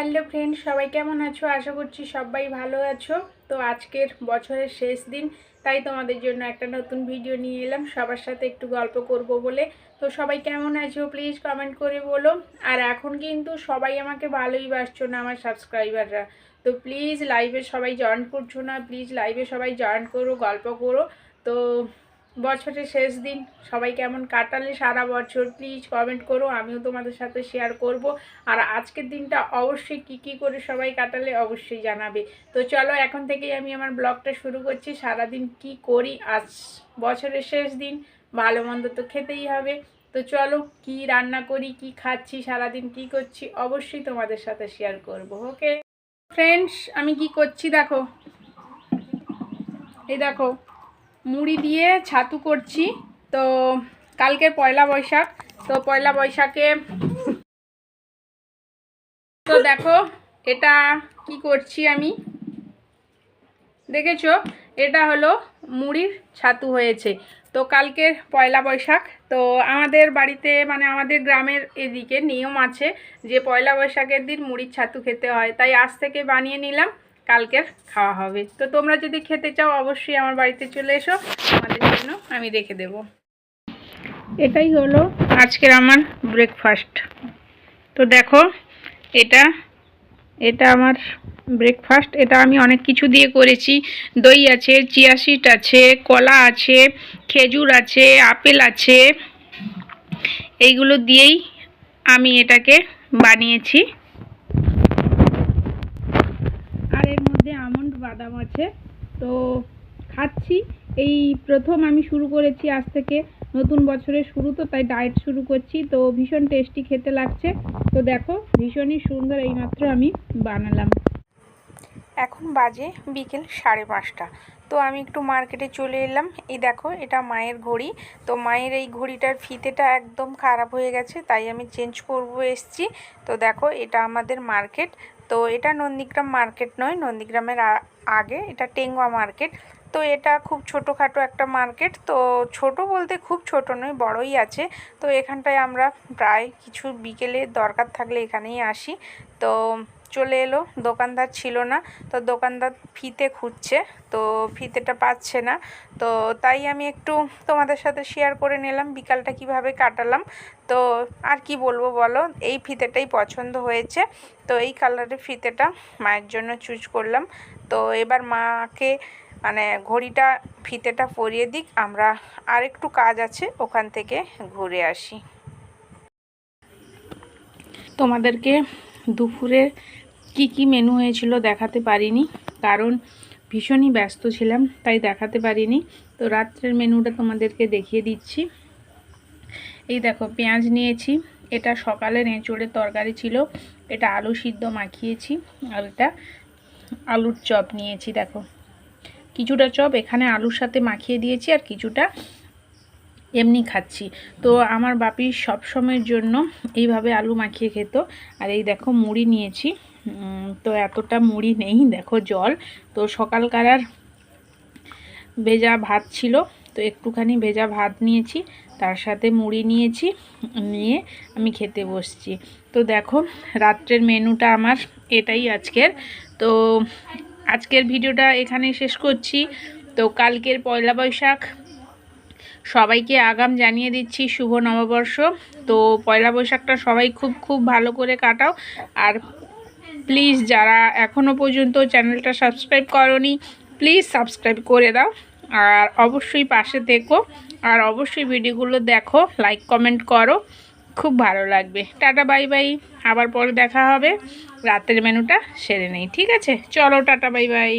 Hello friend, সবাই কেমন আছো? আশা করছি সবাই ভালো আছো। তো আজকের বছরের শেষ দিন, তাই তোমাদের জন্য একটা নতুন ভিডিও নিয়ে এলাম। সবার সাথে একটু গল্প করব বলে। তো সবাই কেমন আছো? প্লিজ কমেন্ট করে বলো। আর এখন কিন্তু সবাই আমাকে ভালোই বাসছো না আমার সাবস্ক্রাইবাররা। তো প্লিজ লাইভে সবাই জয়েন করছ না প্লিজ লাইভে সবাই জয়েন করো, গল্প করো। তো বছরের শেষ দিন। সবাই কেমন কাটালে সারা বছর? প্লিজ কমেন্ট করো, আমিও তোমাদের সাথে শেয়ার করব। আর আজকের দিনটা অবশ্যই কি কি করে সবাই কাটালে অবশ্যই জানাবে। তো চলো, এখন থেকেই আমি আমার ব্লগটা শুরু করছি। সারাদিন কি করি? আজ বছরের শেষ দিন, ভালো মন্দ তো খেতেই হবে। তো চলো, কি রান্না করি, কি খাচ্ছি, সারাদিন কি করছি, অবশ্যই তোমাদের সাথে শেয়ার করব ওকে ফ্রেন্ডস আমি কি করছি দেখো? এই দেখো মুড়ি দিয়ে ছাতু করছি। তো কালকে পয়লা বৈশাখ। তো পয়লা বৈশাখে তো দেখো, এটা কি করছি আমি? দেখেছ? এটা হলো মুড়ির ছাতু হয়েছে। তো কালকের পয়লা বৈশাখ। তো আমাদের বাড়িতে মানে আমাদের গ্রামের এদিকে নিয়ম আছে যে পয়লা বৈশাখের দিন মুড়ির ছাতু খেতে হয়। তাই আজ থেকে বানিয়ে নিলাম। কালকের খাওয়া হবে। তো তোমরা যদি খেতে চাও, অবশ্যই আমার বাড়িতে চলে এসো। আমাদের জন্য আমি রেখে দেব। এটাই হলো আজকের আমার ব্রেকফাস্ট তো দেখো, এটা এটা আমার ব্রেকফাস্ট এটা আমি অনেক কিছু দিয়ে করেছি। দই আছে চিয়া সিড আছে, কলা আছে, খেজুর আছে, আপেল আছে। এইগুলো দিয়েই আমি এটাকে বানিয়েছি। বাদাম আছে। তো খাচ্ছি। এই প্রথম আমি শুরু করেছি আজ থেকে নতুন বছরের শুরু, তো তাই ডায়েট শুরু করছি। তো ভীষণ টেস্টি খেতে লাগছে। তো দেখো, ভীষণই সুন্দর এইমাত্র আমি বানালাম। এখন বাজে বিকেল সাড়ে পাঁচটা। তো আমি একটু মার্কেটে চলে এলাম। এই দেখো, এটা মায়ের ঘড়ি। তো মায়ের এই ঘড়িটার ফিতেটা একদম খারাপ হয়ে গেছে, তাই আমি চেঞ্জ করব, এসছি। তো দেখো, এটা আমাদের মার্কেট তো এটা নন্দীগ্রাম মার্কেট নয়, নন্দীগ্রামের আগে। এটা টেঙ্গুয়া মার্কেট। তো এটা খুব ছোটোখাটো একটা মার্কেট। তো ছোট বলতে খুব ছোট নয়, বড়ই আছে। তো এখানটায় আমরা প্রায় কিছু বিকেলে দরকার থাকলে এখানেই আসি। তো চলে এলো, দোকানদার ছিল না, তো দোকানদার ফিতে খুঁজছে, তো ফিতেটা পাচ্ছে না, তো তাই আমি একটু তোমাদের সাথে শেয়ার করে নিলাম, বিকালটা কীভাবে কাটালাম, তো আর কি বলব বলো, এই ফিতেটাই পছন্দ হয়েছে, তো এই কালারের ফিতেটা মায়ের জন্য চুজ করলাম, তো এবার মাকে মানে ঘড়িটা, ফিতেটা পরিয়ে দিক, আমরা আর একটু কাজ আছে, ওখান থেকে ঘুরে আসি। তোমাদেরকে দুপুরে কি কি মেনু হয়েছিল দেখাতে পারিনি, কারণ ভীষণই ব্যস্ত ছিলাম, তাই দেখাতে পারিনি। তো রাত্রের মেনুটা তোমাদেরকে দেখিয়ে দিচ্ছি। এই দেখো, পেঁয়াজ নিয়েছি, এটা সকালে এঁচোড়ের তরকারি ছিল, এটা আলু সিদ্ধ মাখিয়েছি, আর এটা আলুর চপ নিয়েছি, দেখো। কিছুটা চপ এখানে আলুর সাথে মাখিয়ে দিয়েছি, আর কিছুটা এমনি খাচ্ছি। তো আমার বাপি সব সময়ের জন্য এইভাবে আলু মাখিয়ে খেত। আর এই দেখো মুড়ি নিয়েছি। তো এতটা মুড়ি নেই, দেখো জল। তো সকালকার আর ভেজা ভাত ছিল। তো একটুখানি ভেজা ভাত নিয়েছি। তার সাথে মুড়ি নিয়েছি। নিয়ে আমি খেতে বসছি। তো দেখো রাত্রের মেনুটা আমার এটাই আজকের। তো আজকের ভিডিওটা এখানেই শেষ করছি। তো কালকের পয়লা বৈশাখ সবাইকে আগাম জানিয়ে দিচ্ছি শুভ নববর্ষ। তো পয়লা বৈশাখটা সবাই খুব খুব ভালো করে কাটাও। আর প্লিজ যারা এখনও পর্যন্ত চ্যানেলটা সাবস্ক্রাইব করনি প্লিজ সাবস্ক্রাইব করে দাও। আর অবশ্যই পাশে থেকো। আর অবশ্যই ভিডিওগুলো দেখো লাইক কমেন্ট করো। খুব ভালো লাগবে। টাটা বাই বাই আবার পরে দেখা হবে। রাতের মেনুটা সেরে নেই, ঠিক আছে? চলো, টাটা বাই বাই